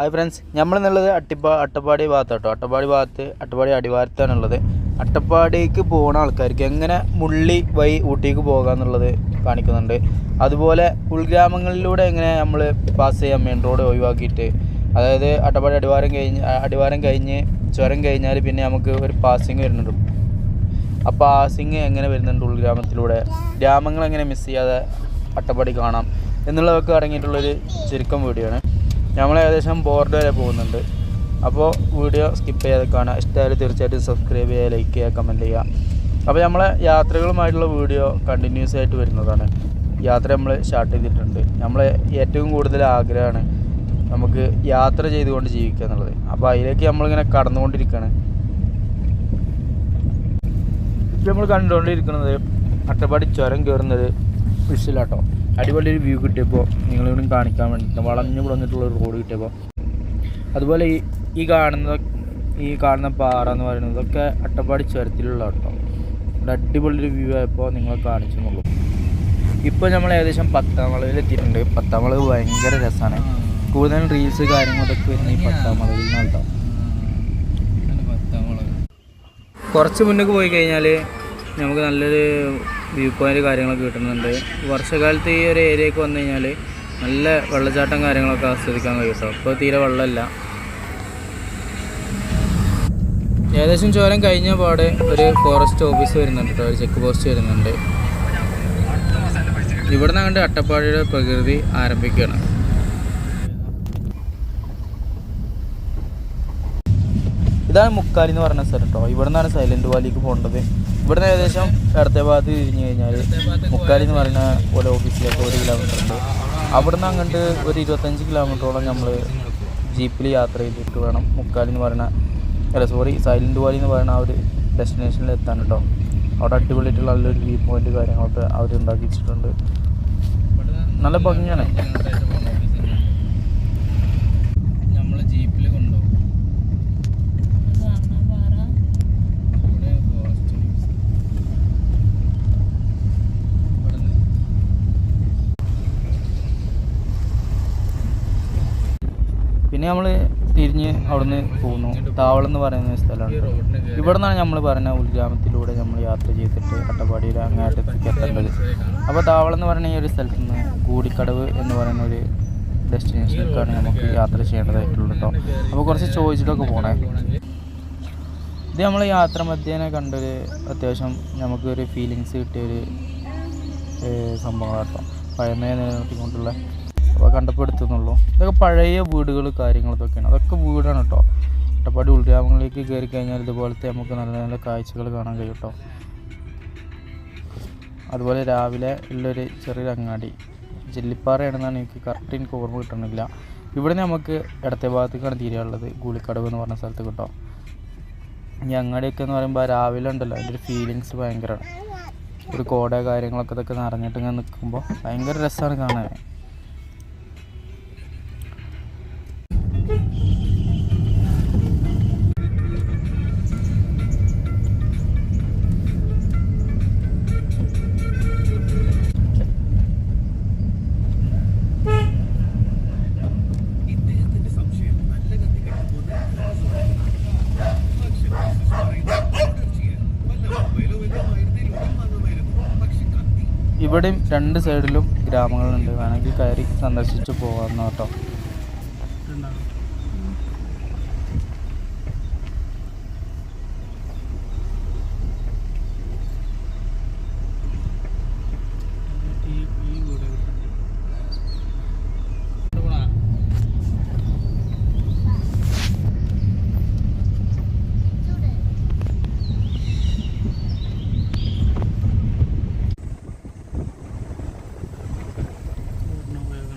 Hi friends നമ്മളെന്നുള്ളത് അട്ടിപ്പാ അട്ടപ്പാടി ഭാഗത്ത് കേട്ടോ അട്ടപ്പാടി ഭാഗത്ത് അട്ടപ്പാടി അടിവാരത്താണുള്ളത്. അട്ടപ്പാടിക്ക് പോകുന്ന ആൾക്കാർക്ക് എങ്ങനെ മുള്ളി വഴി ഊട്ടിക്ക് പോകാമെന്നുള്ളത് കാണിക്കുന്നുണ്ട്. അതുപോലെ ഉൾഗ്രാമങ്ങളിലൂടെ എങ്ങനെ നമ്മൾ പാസ് ചെയ്യാം മെയിൻ റോഡ് ഒഴിവാക്കിയിട്ട്. അതായത് അട്ടപ്പാടി അടിവാരം കഴിഞ്ഞ് അടിവാരം കഴിഞ്ഞ് ചുരം കഴിഞ്ഞാൽ പിന്നെ നമുക്ക് ഒരു പാസിങ് വരുന്നുണ്ട്. ആ പാസിങ് എങ്ങനെ വരുന്നുണ്ട് ഉൾഗ്രാമത്തിലൂടെ? ഗ്രാമങ്ങൾ എങ്ങനെ മിസ് ചെയ്യാതെ അട്ടപ്പാടി കാണാം? എന്നുള്ളതൊക്കെ അടങ്ങിയിട്ടുള്ളൊരു ചുരുക്കം വീഡിയോ ആണ്. നമ്മൾ ഏകദേശം ബോർഡ് വരെ പോകുന്നുണ്ട്. അപ്പോൾ വീഡിയോ സ്കിപ്പ് ചെയ്യാതെ കാണുക. ഇഷ്ടമായാലും തീർച്ചയായിട്ടും സബ്സ്ക്രൈബ് ചെയ്യുക ലൈക്ക് ചെയ്യുക കമന്റ് ചെയ്യുക. അപ്പോൾ നമ്മളെ യാത്രകളുമായിട്ടുള്ള വീഡിയോ കണ്ടിന്യൂസ് ആയിട്ട് വരുന്നതാണ്. യാത്ര നമ്മൾ സ്റ്റാർട്ട് ചെയ്തിട്ടുണ്ട്. നമ്മൾ ഏറ്റവും കൂടുതൽ ആഗ്രഹമാണ് നമുക്ക് യാത്ര ചെയ്തുകൊണ്ട് ജീവിക്കുക എന്നുള്ളത്. അപ്പോൾ അതിലേക്ക് നമ്മളിങ്ങനെ കടന്നുകൊണ്ടിരിക്കുകയാണ് നമ്മൾ കണ്ടുകൊണ്ടിരിക്കുന്നത് അട്ടപ്പാടി ചുരം കയറുന്നത് വിഷയിലാട്ടോ അടിപൊളി ഒരു വ്യൂ കിട്ടിയപ്പോൾ നിങ്ങളിവിടെ കാണിക്കാൻ വേണ്ടി വളഞ്ഞു പുളഞ്ഞിട്ടുള്ള ഒരു റോഡ് കിട്ടിയപ്പോൾ അതുപോലെ ഈ ഈ കാണുന്ന ഈ കാണുന്ന പാറ എന്ന് പറയുന്നത് ഇതൊക്കെ അട്ടപ്പാടി ചുരത്തിലുള്ള കേട്ടോ. ഇവിടെ അടിപൊളി ഒരു വ്യൂ ആയപ്പോൾ നിങ്ങളെ കാണിച്ചെന്നുള്ളൂ. ഇപ്പോൾ നമ്മൾ ഏകദേശം പത്താം വളവിൽ എത്തിയിട്ടുണ്ട്. പത്താം വളവ് ഭയങ്കര രസമാണ് കൂടുതലും റീൽസ് കാര്യങ്ങളൊക്കെ വരുന്ന ഈ പത്താം വളവിൽ നിന്ന് കേട്ടോ കുറച്ച് മുന്നേക്ക് പോയി കഴിഞ്ഞാൽ നമുക്ക് നല്ലൊരു വ്യൂ പോയിന്റ് കാര്യങ്ങളൊക്കെ കിട്ടുന്നുണ്ട്. വർഷകാലത്ത് ഈ ഒരു ഏരിയയ്ക്ക് വന്നു കഴിഞ്ഞാൽ നല്ല വെള്ളച്ചാട്ടം കാര്യങ്ങളൊക്കെ ആസ്വദിക്കാൻ കഴിയും കേട്ടോ ഇപ്പോൾ തീരെ വെള്ളമില്ല ഏകദേശം ചോരം കഴിഞ്ഞ പാടെ ഒരു ഫോറസ്റ്റ് ഓഫീസ് വരുന്നുണ്ട് കേട്ടോ ഒരു ചെക്ക് പോസ്റ്റ് വരുന്നുണ്ട്. ഇവിടെ നിന്ന് കണ്ട് അട്ടപ്പാടിയുടെ പ്രകൃതി ആരംഭിക്കുകയാണ് ഇതാണ് മുക്കാലി എന്ന് പറഞ്ഞ സ്ഥലം കേട്ടോ ഇവിടെ നിന്നാണ് സൈലന്റ് വാലിക്ക് പോകേണ്ടത്. ഇവിടുന്ന് ഏകദേശം ഇടത്തെ ഭാഗത്ത് തിരിഞ്ഞു കഴിഞ്ഞാൽ മുക്കാലി എന്ന് പറയുന്ന പോലെ ഓഫീസിലേക്ക് ഒരു കിലോമീറ്റർ ഉണ്ട്. അവിടുന്ന് അങ്ങോട്ട് ഒരു ഇരുപത്തഞ്ച് കിലോമീറ്ററോളം നമ്മൾ ജീപ്പിൽ യാത്ര ചെയ്തിട്ട് വേണം. മുക്കാലി എന്ന് പറയുന്ന അല്ല സോറി സൈലന്റ് വാലി എന്ന് പറയുന്ന ആ ഒരു ഡെസ്റ്റിനേഷനിൽ എത്താൻ കേട്ടോ അവിടെ അടിപൊളിയായിട്ടുള്ള നല്ലൊരു വ്യൂ പോയിന്റ് കാര്യങ്ങളൊക്കെ അവർ ഉണ്ടാക്കി വെച്ചിട്ടുണ്ട്. നല്ല ഭംഗിയാണ് നമ്മളെ ജീപ്പിൽ കൊണ്ടുപോകും പിന്നെ നമ്മൾ തിരിഞ്ഞ് അവിടുന്ന് പോകുന്നു. താവളം എന്ന് പറയുന്ന സ്ഥലമാണ് ഇവിടെ നിന്നാണ് നമ്മൾ പറഞ്ഞ ഉൾഗ്രാമത്തിലൂടെ നമ്മൾ യാത്ര ചെയ്തിട്ട് അട്ടപ്പാടിയിൽ അങ്ങാട്ടത്തേക്ക് എത്തേണ്ടത് അപ്പോൾ താവളം എന്ന് പറയുന്ന ഈ ഒരു സ്ഥലത്ത് നിന്ന് കൂടിക്കടവ് എന്ന് പറയുന്ന ഒരു ഡെസ്റ്റിനേഷനിലേക്കാണ് നമുക്ക് യാത്ര ചെയ്യേണ്ടതായിട്ടുള്ളത് കേട്ടോ. അപ്പോൾ കുറച്ച് ചോദിച്ചിട്ടൊക്കെ പോണേ. ഇത് നമ്മൾ യാത്ര മധ്യേനെ കണ്ടൊരു അത്യാവശ്യം നമുക്കൊരു ഫീലിങ്സ് കിട്ടിയൊരു സംഭവമാണ് സംഭവം കേട്ടോ. പഴമയെ നിലനിർത്തിക്കൊണ്ടുള്ള അപ്പോൾ കണ്ടപ്പോൾ ഇതൊക്കെ പഴയ വീടുകൾ കാര്യങ്ങളൊക്കെ ഇതൊക്കെയാണ്. അതൊക്കെ വീടാണ് കേട്ടോ അട്ടപ്പാടി ഉൾഗ്രാമങ്ങളിലേക്ക് കയറി കഴിഞ്ഞാൽ ഇതുപോലത്തെ നമുക്ക് നല്ല നല്ല കാഴ്ചകൾ കാണാൻ കഴിയും കേട്ടോ അതുപോലെ രാവിലെ ഉള്ളൊരു ചെറിയൊരു അങ്ങാടി. ജെല്ലിപ്പാറയാണെന്നാണ് എനിക്ക് കറക്റ്റ് എനിക്ക് ഓർമ്മ കിട്ടണില്ല. ഇവിടെ നമുക്ക് ഇടത്തെ ഭാഗത്തേക്കാണ് തീരെയുള്ളത് ഗുളിക്കടവ് എന്ന് പറഞ്ഞ സ്ഥലത്ത് കേട്ടോ ഈ അങ്ങാടിയൊക്കെ എന്ന് പറയുമ്പോൾ രാവിലെ ഉണ്ടല്ലോ. അതിന്റെ ഒരു ഫീലിങ്സ് ഭയങ്കരമാണ് ഒരു കോട കാര്യങ്ങളൊക്കെ ഇതൊക്കെ നിറഞ്ഞിട്ട് ഇങ്ങനെ നിൽക്കുമ്പോൾ ഭയങ്കര രസമാണ് കാണാൻ. ഇവിടെയും രണ്ട് സൈഡിലും ഗ്രാമങ്ങളുണ്ട്. വേണമെങ്കിൽ കയറി സന്ദർശിച്ച് പോകാമെന്ന് കേട്ടോ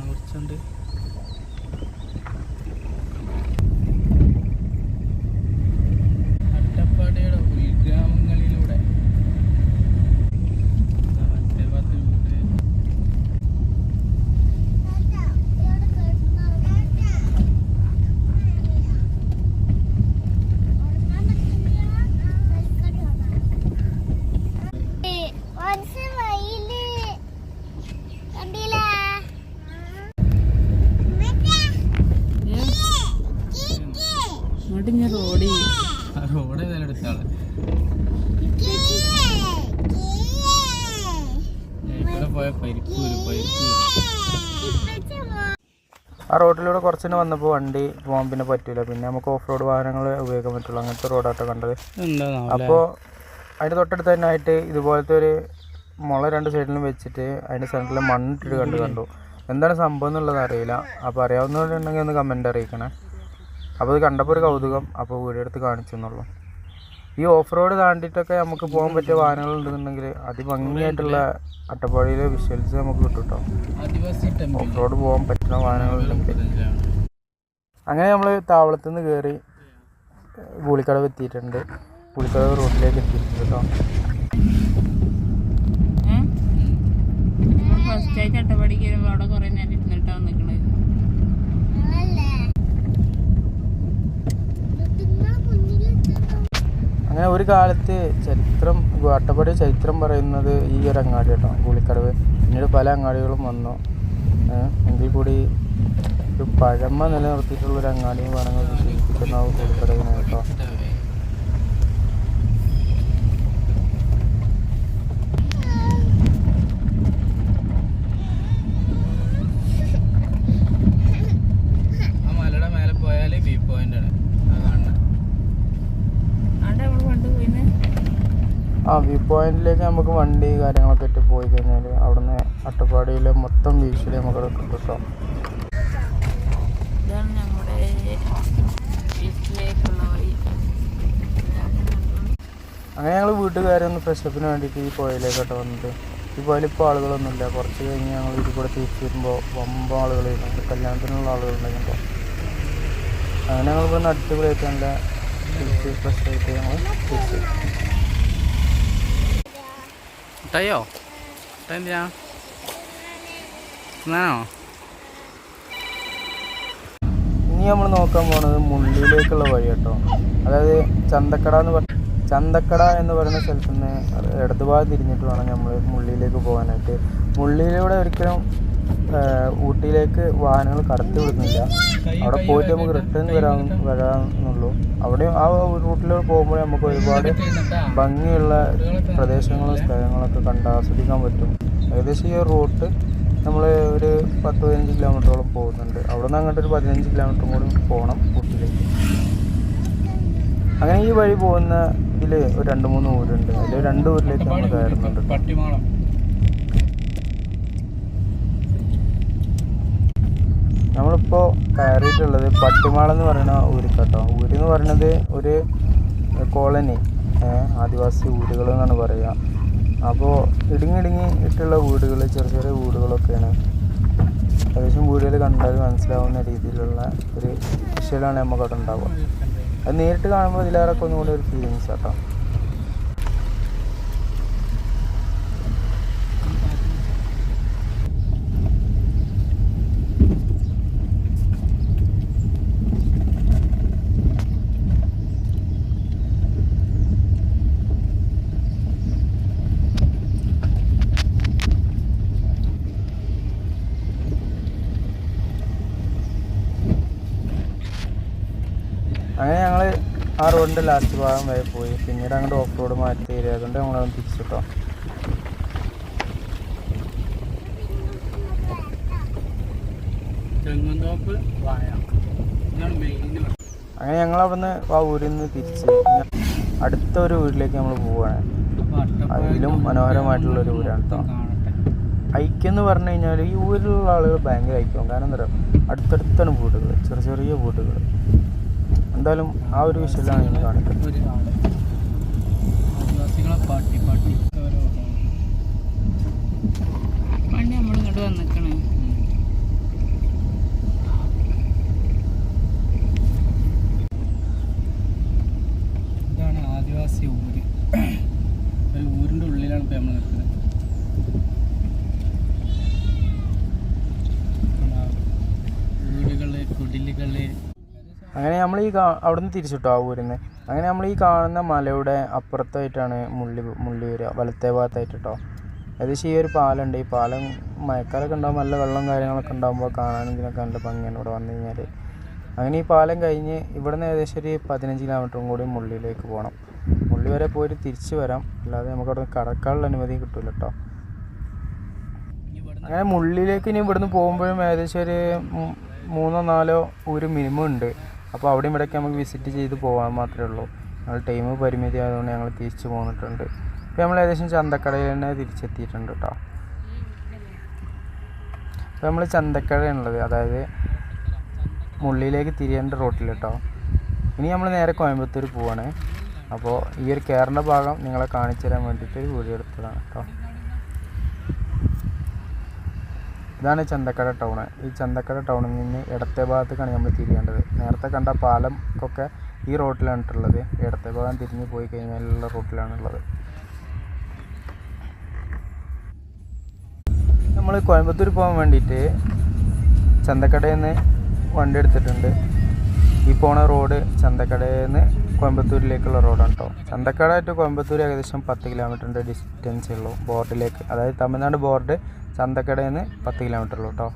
കുറച്ചുണ്ട് എന്നിട്ട് ഞാൻ റോഡ് റോഡ് വില എടുത്താളെ ഇവിടെ പോയ പരിക്കൂര് പരിക്കൂര് ആ റോഡിലൂടെ കുറച്ചിട്ട് വന്നപ്പോൾ വണ്ടി പോകാൻ പിന്നെ പറ്റൂല. പിന്നെ നമുക്ക് ഓഫ് റോഡ് വാഹനങ്ങൾ ഉപയോഗിക്കാൻ പറ്റുള്ളൂ. അങ്ങനത്തെ റോഡാട്ടോ കണ്ടത്. അപ്പോൾ അതിന്റെ തൊട്ടടുത്ത് തന്നെ ആയിട്ട് ഇതുപോലത്തെ ഒരു മുള രണ്ട് സൈഡിലും വെച്ചിട്ട് അതിന്റെ സെന്ററിൽ മണ്ണിട്ടിട്ട് കണ്ട് കണ്ടു. എന്താണ് സംഭവം എന്നുള്ളത് അറിയില്ല. അപ്പോൾ അറിയാവുന്നവരുണ്ടെങ്കിൽ ഒന്ന് കമന്റ് അറിയിക്കണേ. അപ്പോൾ ഇത് കണ്ടപ്പോൾ ഒരു കൗതുകം. അപ്പോൾ വീഡിയോ എടുത്ത് കാണിച്ചു എന്നുള്ളൂ. ഈ ഓഫ് റോഡ് താണ്ടിയിട്ടൊക്കെ നമുക്ക് പോകാൻ പറ്റിയ വാഹനങ്ങൾ ഉണ്ടെന്നുണ്ടെങ്കിൽ അതിഭംഗിയായിട്ടുള്ള അട്ടപ്പാടിയിലെ വിഷ്വൽസ് നമുക്ക് കിട്ടും കേട്ടോ ഓഫ് റോഡ് പോകാൻ പറ്റുന്ന വാഹനങ്ങളുണ്ടെങ്കിൽ. അങ്ങനെ നമ്മൾ താവളത്തു നിന്ന് കയറി ഗുളിക്കടവ് എത്തിയിട്ടുണ്ട്. ഗുളിക്കടവ് റോഡിലേക്ക് എത്തിയിട്ടുണ്ട് കേട്ടോ. ഫസ്റ്റ് ആയിട്ട് അട്ടപ്പാടിക്ക് വരുമ്പോൾ അവിടെ കുറെ നേരം ഇരുന്നിട്ടാ അങ്ങനെ ഒരു കാലത്ത് ചരിത്രം അട്ടപ്പാടി ചരിത്രം പറയുന്നത് ഈ ഒരു അങ്ങാടി കേട്ടോ ഗുളിക്കടവ് പിന്നീട് പല അങ്ങാടികളും വന്നു. എങ്കിൽ കൂടി ഒരു പഴമ നിലനിർത്തിയിട്ടുള്ളൊരു അങ്ങാടിയും അങ്ങാടി വേണമെങ്കിൽ വിശേഷിപ്പിക്കുന്ന ആ പൂളിക്കടവിനെ കേട്ടോ വ്യൂ പോയിന്റ് ആണ്. കാണുന്നത് പോയിന്ന് ആ വ്യൂ പോയിന്റിലേക്ക് നമുക്ക് വണ്ടി കാര്യങ്ങളൊക്കെ ഇട്ട് പോയി കഴിഞ്ഞാൽ അവിടുന്ന് അട്ടപ്പാടിയിലെ മൊത്തം ബീച്ചിൽ നമുക്ക് കിട്ടും. ഇതാണ് നമ്മുടെ വീട്ടിലേക്കുള്ള വഴി. അങ്ങനെ ഞങ്ങൾ വീട്ടുകാരൊന്ന് ഫ്രഷപ്പിന് വേണ്ടിയിട്ട് ഈ പുഴയിലേക്കോട്ട് വന്നത് ഈ പുഴയിൽ ഇപ്പോൾ ആളുകളൊന്നുമില്ല. കുറച്ച് കഴിഞ്ഞ് ഞങ്ങൾ ഇതിൽ കൂടെ തിരിച്ച് വരുമ്പോൾ വമ്പ ആളുകളുണ്ട് കല്യാണത്തിനുള്ള ആളുകളുണ്ടായിരുന്നു. അങ്ങനെ ഞങ്ങൾ ഇവിടെ തിരിച്ച് ടയോ എന്തിനാ തിന്നാനോ ഇനി നമ്മൾ നോക്കാൻ പോണത് മുള്ളിയിലേക്കുള്ള വഴി കേട്ടോ അതായത് ചന്തക്കട എന്ന് പറ ചന്തക്കട എന്ന് പറയുന്ന സ്ഥലത്ത് നിന്ന് ഇടതുഭാഗം തിരിഞ്ഞിട്ട് വേണം നമ്മൾ മുള്ളിയിലേക്ക് പോകാനായിട്ട്. മുള്ളിയിലൂടെ ഒരിക്കലും ഊട്ടിയിലേക്ക് വാഹനങ്ങൾ കടത്തി വിടുന്നില്ല. അവിടെ പോയിട്ട് നമുക്ക് റിട്ടേൺ വരാൻ വരാമെന്നുള്ളൂ അവിടെ ആ റൂട്ടിലൂടെ പോകുമ്പോൾ നമുക്ക് ഒരുപാട് ഭംഗിയുള്ള പ്രദേശങ്ങളും സ്ഥലങ്ങളൊക്കെ കണ്ട് ആസ്വദിക്കാൻ പറ്റും. ഏകദേശം ഈ റൂട്ട് നമ്മൾ ഒരു പത്ത് പതിനഞ്ച് കിലോമീറ്ററോളം പോകുന്നുണ്ട്. അവിടെ നിന്ന് അങ്ങോട്ട് ഒരു പതിനഞ്ച് കിലോമീറ്റർ കൂടി പോകണം ഊട്ടിയിലേക്ക്. അങ്ങനെ ഈ വഴി പോകുന്ന ഇതിൽ ഒരു രണ്ട് മൂന്ന് ഊരുണ്ട്. അതിൽ രണ്ട് ഊരിലേക്ക് നമ്മൾ കയറുന്നുണ്ട്. നമ്മളിപ്പോൾ കയറിയിട്ടുള്ളത് പട്ടിമാളം എന്ന് പറയുന്ന ഊരിക്കാട്ടോ. ഊര് എന്ന് പറയുന്നത് ഒരു കോളനി ആദിവാസി ഊരുകൾ എന്നാണ് പറയുക അപ്പോൾ ഇടുങ്ങിടുങ്ങി ഇട്ടുള്ള വീടുകൾ ചെറിയ ചെറിയ വീടുകളൊക്കെയാണ്. ഏകദേശം വീടുകൾ കണ്ടാൽ മനസ്സിലാവുന്ന രീതിയിലുള്ള ഒരു വിഷയമാണ് നമുക്ക് അവിടെ ഉണ്ടാവുക. അത് നേരിട്ട് കാണുമ്പോൾ ഇതിലേറെ ഒന്നുകൂടി ഒരു ഫീലിങ്സ് കേട്ടോ അങ്ങനെ ഞങ്ങൾ ആ റോഡിന്റെ ലാസ്റ്റ് ഭാഗം വരെ പോയി. പിന്നീട് അങ്ങോട്ട് ഓഫ് റോഡ് മാറ്റി തരിക അതുകൊണ്ട് ഞങ്ങൾ തിരിച്ചു കേട്ടോ അങ്ങനെ ഞങ്ങൾ അവിടുന്ന് ആ ഊരിൽ നിന്ന് തിരിച്ച് അടുത്ത ഒരു വീട്ടിലേക്ക് നമ്മൾ പോവുകയാണ് അതിലും മനോഹരമായിട്ടുള്ള ഒരു ഊരാണ് കേട്ടോ ഐക്യം എന്ന് പറഞ്ഞു കഴിഞ്ഞാൽ ഈ ഊരിലുള്ള ആളുകൾ ഭയങ്കര ഐക്യമാണ് കാരണം എന്താ പറയുക അടുത്തടുത്താണ് വീടുകൾ. ചെറിയ ചെറിയ വീടുകൾ. എന്തായാലും ആ ഒരു വിഷയത്തിലാണ് ഞാൻ കാണിക്കുന്നത്. പണ്ട് നമ്മൾ ഇങ്ങോട്ട് വന്നിക്കണേ ഇതാണ് ആദിവാസി ഊര് ഒരു ഊരിന്റെ ഉള്ളിലാണ് ഇപ്പോൾ നമ്മൾ നിൽക്കുന്നത് വീടുകൾ കുടിലുകൾ അങ്ങനെ നമ്മൾ ഈ അവിടുന്ന് തിരിച്ചിട്ടോ ആ ഊരിൽ നിന്ന് അങ്ങനെ നമ്മൾ ഈ കാണുന്ന മലയുടെ അപ്പുറത്തായിട്ടാണ് മുള്ളി മുള്ളി വരിക വലത്തേ ഭാഗത്തായിട്ട് കേട്ടോ ഏകദേശം ഈ ഒരു പാലമുണ്ട് ഈ പാലം മഴക്കാലൊക്കെ ഉണ്ടാകുമ്പോൾ നല്ല വെള്ളം കാര്യങ്ങളൊക്കെ ഉണ്ടാകുമ്പോൾ കാണാനും ഇതിനൊക്കെ നല്ല ഭംഗിയാണ് ഇവിടെ വന്നു കഴിഞ്ഞാൽ അങ്ങനെ ഈ പാലം കഴിഞ്ഞ് ഇവിടെ നിന്ന് ഏകദേശം ഒരു പതിനഞ്ച് കിലോമീറ്ററും കൂടി മുള്ളിയിലേക്ക് പോകണം മുള്ളി വരെ പോയിട്ട് തിരിച്ച് വരാം. അല്ലാതെ നമുക്ക് അവിടെ കടക്കാനുള്ള അനുമതി കിട്ടില്ല കേട്ടോ അങ്ങനെ മുള്ളിയിലേക്ക് ഇനി ഇവിടുന്ന് പോകുമ്പോഴും ഏകദേശം ഒരു മൂന്നോ നാലോ ഒരു മിനിമം ഉണ്ട്. അപ്പോൾ അവിടെ ഇവിടെയൊക്കെ നമുക്ക് വിസിറ്റ് ചെയ്ത് പോകാൻ മാത്രമേ ഉള്ളൂ. ഞങ്ങൾ ടൈം പരിമിതി ആയതുകൊണ്ട് ഞങ്ങൾ തിരിച്ച് പോന്നിട്ടുണ്ട്. ഇപ്പോൾ നമ്മൾ ഏകദേശം ചന്തക്കടയിൽ തന്നെ തിരിച്ചെത്തിയിട്ടുണ്ട് കേട്ടോ. ഇപ്പോൾ നമ്മൾ ചന്തക്കടയാണുള്ളത്. അതായത് മുള്ളിയിലേക്ക് തിരിയേണ്ട റോട്ടിൽ കേട്ടോ. ഇനി നമ്മൾ നേരെ കോയമ്പത്തൂർ പോവാണ്. അപ്പോൾ ഈ ഒരു കയറിന്റെ ഭാഗം നിങ്ങളെ കാണിച്ചു തരാൻ വേണ്ടിയിട്ട് വീഡിയോ എടുത്തതാണ് കേട്ടോ. ഇതാണ് ചന്തക്കട ടൗണ് ഈ ചന്തക്കട ടൗണിൽ നിന്ന് ഇടത്തെ ഭാഗത്തേക്കാണ് നമ്മൾ തിരിയേണ്ടത്. നേരത്തെ കണ്ട പാലം ഒക്കെ ഈ റോട്ടിലാണ് ഇടത്തെ ഭാഗം തിരിഞ്ഞ് പോയി കഴിഞ്ഞാലുള്ള റോട്ടിലാണുള്ളത് നമ്മൾ കോയമ്പത്തൂർ പോകാൻ വേണ്ടിയിട്ട് ചന്തക്കടയിൽ നിന്ന് വണ്ടി എടുത്തിട്ടുണ്ട്. ഈ പോണ റോഡ് ചന്തക്കടയിൽ നിന്ന് കോയമ്പത്തൂരിലേക്കുള്ള റോഡാണ് കേട്ടോ ചന്തക്കട ടു കോയമ്പത്തൂർ ഏകദേശം പത്ത് കിലോമീറ്ററിന്റെ ഡിസ്റ്റൻസേ ഉള്ളൂ ബോർഡിലേക്ക് അതായത് തമിഴ്നാട് ബോർഡ് ചന്തക്കടയിൽ നിന്ന് പത്ത് കിലോമീറ്ററുള്ളൂ കേട്ടോ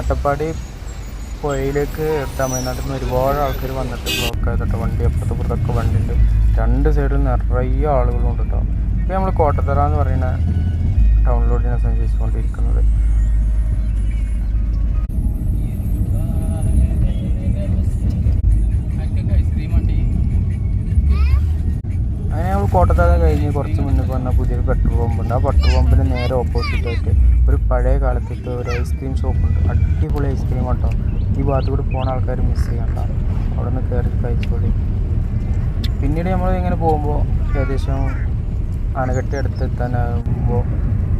അട്ടപ്പാടി പുഴയിലേക്ക് തമിഴ്നാട്ടിൽ നിന്ന് ഒരുപാട് ആൾക്കാർ വന്നിട്ട് ബ്ലോക്ക് ആയിട്ടോ വണ്ടി അപ്പുറത്ത് ഇപ്പുറത്തൊക്കെ വണ്ടി ഉണ്ട് രണ്ട് സൈഡിൽ നിറയെ ആളുകളുണ്ട് കേട്ടോ ഇപ്പോൾ നമ്മൾ കോട്ടത്തറ എന്ന് പറയുന്ന ടൗണിലൂടെയാണ് സഞ്ചരിച്ചുകൊണ്ടിരിക്കുന്നത് കോട്ടത്തറ കഴിഞ്ഞ് കുറച്ച് മുന്നേ വന്ന പുതിയൊരു പെട്രോൾ പമ്പുണ്ട് ആ പെട്രോൾ പമ്പിന് നേരെ ഓപ്പോസിറ്റ് ആയിട്ട് ഒരു പഴയ കാലത്തേക്ക് ഒരു ഐസ്ക്രീം ഷോപ്പുണ്ട് അടിപൊളി ഐസ്ക്രീം കേട്ടോ ഈ ഭാഗത്ത് കൂടി പോകുന്ന ആൾക്കാർ മിസ് ചെയ്യണ്ട. അവിടെ നിന്ന് കയറി കഴിച്ചോളി. പിന്നീട് നമ്മൾ ഇങ്ങനെ പോകുമ്പോൾ ഏകദേശം അണകെട്ടി അടുത്തെത്താനാകുമ്പോൾ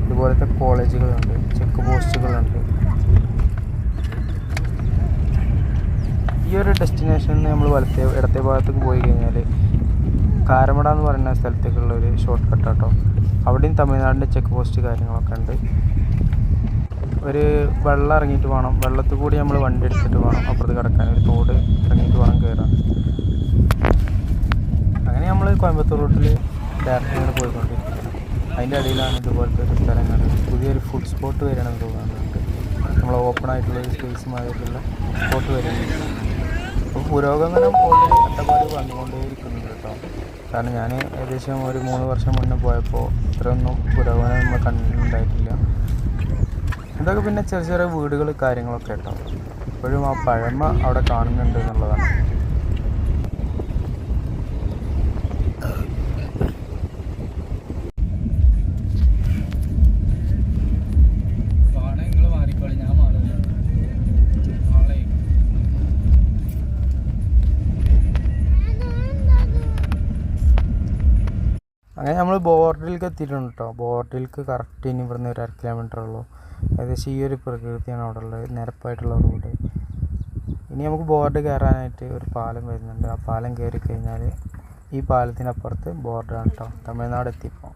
ഇതുപോലത്തെ കോളേജുകളുണ്ട്. ചെക്ക് പോസ്റ്റുകളുണ്ട്. ഈ ഒരു ഡെസ്റ്റിനേഷനിൽ നമ്മൾ വലത്തെ ഇടത്തെ ഭാഗത്തേക്ക് പോയി കഴിഞ്ഞാൽ കാരമട എന്ന് പറയുന്ന സ്ഥലത്തേക്കുള്ള ഒരു ഷോർട്ട് കട്ട് കേട്ടോ അവിടെയും തമിഴ്നാടിന്റെ ചെക്ക് പോസ്റ്റ് കാര്യങ്ങളൊക്കെ ഉണ്ട്. ഒരു വെള്ളം ഇറങ്ങിയിട്ട് വേണം. വെള്ളത്തിൽ കൂടി നമ്മൾ വണ്ടി എടുത്തിട്ട് വേണം അപ്പുറത്ത് കിടക്കാൻ. ഒരു തോട് ഇറങ്ങിയിട്ട് വേണം കയറാൻ അങ്ങനെ നമ്മൾ കോയമ്പത്തൂർ റൂട്ടിൽ ഡയറക്റ്റ് ഇങ്ങനെ പോയിക്കൊണ്ടിരിക്കുന്നത് അതിന്റെ ഇടയിലാണ് ഇതുപോലത്തെ ഒരു സ്ഥലങ്ങൾ. പുതിയൊരു ഫുഡ് സ്പോട്ട് വരികയാണെന്ന് തോന്നുന്നുണ്ട്. നമ്മൾ ഓപ്പൺ ആയിട്ടുള്ള ഒരു സ്പേസുമായിട്ടുള്ള സ്പോട്ട് വരുന്നുണ്ട് അപ്പോൾ പുരോഗമനം പോലെ അട്ടപ്പാടി വന്നുകൊണ്ടേയിരിക്കുന്നുണ്ട് കേട്ടോ. കാരണം ഞാൻ ഏകദേശം ഒരു മൂന്ന് വർഷം മുന്നേ പോയപ്പോൾ ഇത്രയൊന്നും പുരോഗമനം നമ്മൾ കണ്ടിട്ടുണ്ടായിട്ടില്ല. ഇതൊക്കെ പിന്നെ ചെറിയ ചെറിയ വീടുകൾ കാര്യങ്ങളൊക്കെ കേട്ടോ. ഇപ്പോഴും ആ പഴമ അവിടെ കാണുന്നുണ്ട് എന്നുള്ളതാണ് പാടെ നിങ്ങൾ മാറിക്കോളി ഞാൻ മാറില്ല നാളെ അങ്ങനെ ബോർഡിലേക്ക് എത്തിയിട്ടുണ്ട് കേട്ടോ ബോർഡിലേക്ക് കറക്റ്റ് ഇനി ഇവിടുന്ന് ഒരു അര കിലോമീറ്റർ ഉള്ളൂ. ഏകദേശം ഈ ഒരു പ്രകൃതിയാണ് അവിടെ ഉള്ളത്. നിരപ്പായിട്ടുള്ള റോഡ് ഇനി നമുക്ക് ബോർഡ് കയറാനായിട്ട് ഒരു പാലം വരുന്നുണ്ട്. ആ പാലം കയറി കഴിഞ്ഞാൽ ഈ പാലത്തിനപ്പുറത്ത് ബോർഡാണ് കേട്ടോ തമിഴ്നാട് എത്തിപ്പോൾ